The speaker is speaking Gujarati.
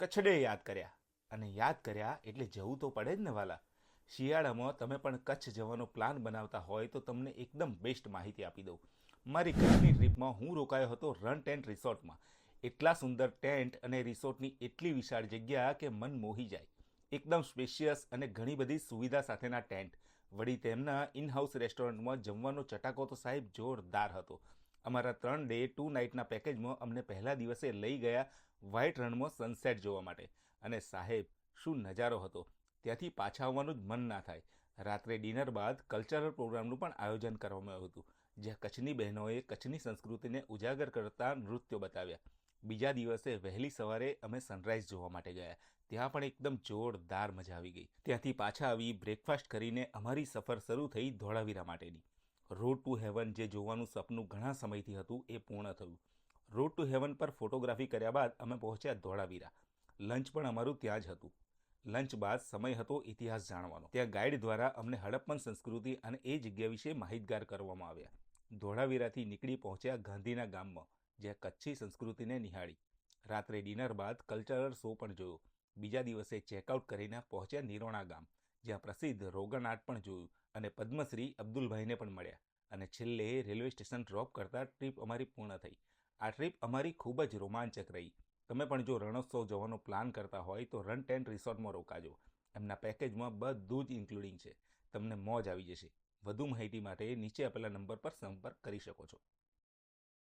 કચ્છડે યાદ કર્યા. અને યાદ કર્યા એટલે જવું તો પડે જ ને વાલા. શિયાળામાં તમે પણ કચ્છ જવાનો પ્લાન બનાવતા હોય તો તમને એકદમ બેસ્ટ માહિતી આપી દઉં. મારી કચ્છની ટ્રીપમાં હું રોકાયો હતો રન ટેન્ટ રિસોર્ટમાં એટલા સુંદર ટેન્ટ અને રિસોર્ટની એટલી વિશાળ જગ્યા કે મન મોહી જાય. એકદમ સ્પેશિયસ અને ઘણી બધી સુવિધા સાથેના ટેન્ટ વળી તેમના ઇન હાઉસ રેસ્ટોરન્ટમાં જમવાનો ચટાકો તો સાહેબ જોરદાર હતો. અમારા ત્રણ ડે ટુ નાઇટના પેકેજમાં અમને પહેલા દિવસે લઈ ગયા વ્હાઇટ રણમાં સનસેટ જોવા માટે. અને સાહેબ, શું નજારો હતો? ત્યાંથી પાછા આવવાનું જ મન ના થાય. રાત્રે ડિનર બાદ કલ્ચરલ પ્રોગ્રામનું પણ આયોજન કરવામાં આવ્યું હતું, જ્યાં કચ્છની બહેનોએ કચ્છની સંસ્કૃતિને ઉજાગર કરતા નૃત્યો બતાવ્યા. બીજા દિવસે વહેલી સવારે અમે સનરાઈઝ જોવા માટે ગયા. ત્યાં પણ એકદમ જોરદાર મજા આવી ગઈ. ત્યાંથી પાછા આવી બ્રેકફાસ્ટ કરીને અમારી સફર શરૂ થઈ ધોળાવીરા માટેની. રોડ ટુ હેવન જે જોવાનું સપનું ઘણા સમયથી હતું એ પૂર્ણ થયું. રોડ ટુ હેવન પર ફોટોગ્રાફી કર્યા બાદ અમે પહોંચ્યા ધોળાવીરા. લંચ પણ અમારું ત્યાં જ હતું. લંચ બાદ સમય હતો ઇતિહાસ જાણવાનો. ત્યાં ગાઈડ દ્વારા અમને હડપ્પન સંસ્કૃતિ અને એ જગ્યા વિશે માહિતગાર કરવામાં આવ્યા. ધોળાવીરાથી નીકળી પહોંચ્યા ગાંધીના ગામમાં, જ્યાં કચ્છી સંસ્કૃતિને નિહાળી. રાત્રે ડિનર બાદ કલ્ચરલ શો પણ જોયો. બીજા દિવસે ચેકઆઉટ કરીને પહોંચ્યા નિરોણા ગામ, જ્યાં પ્રસિદ્ધ રોગન આર્ટ પણ જોયું અને પદ્મશ્રી અબ્દુલભાઈને પણ મળ્યા. અને છેલ્લે રેલવે સ્ટેશન ડ્રોપ કરતાં ટ્રીપ અમારી પૂર્ણ થઈ. આ ટ્રીપ અમારી ખૂબ જ રોમાંચક રહી. તમે પણ જો રણોત્સવ જવાનો પ્લાન કરતા હોય તો રન ટેન્ટ રિસોર્ટમાં રોકાજો. એમના પેકેજમાં બધું જ ઇન્ક્લુડિંગ છે. તમને મોજ આવી જશે. વધુ માહિતી માટે નીચે આપેલા નંબર પર સંપર્ક કરી શકો છો.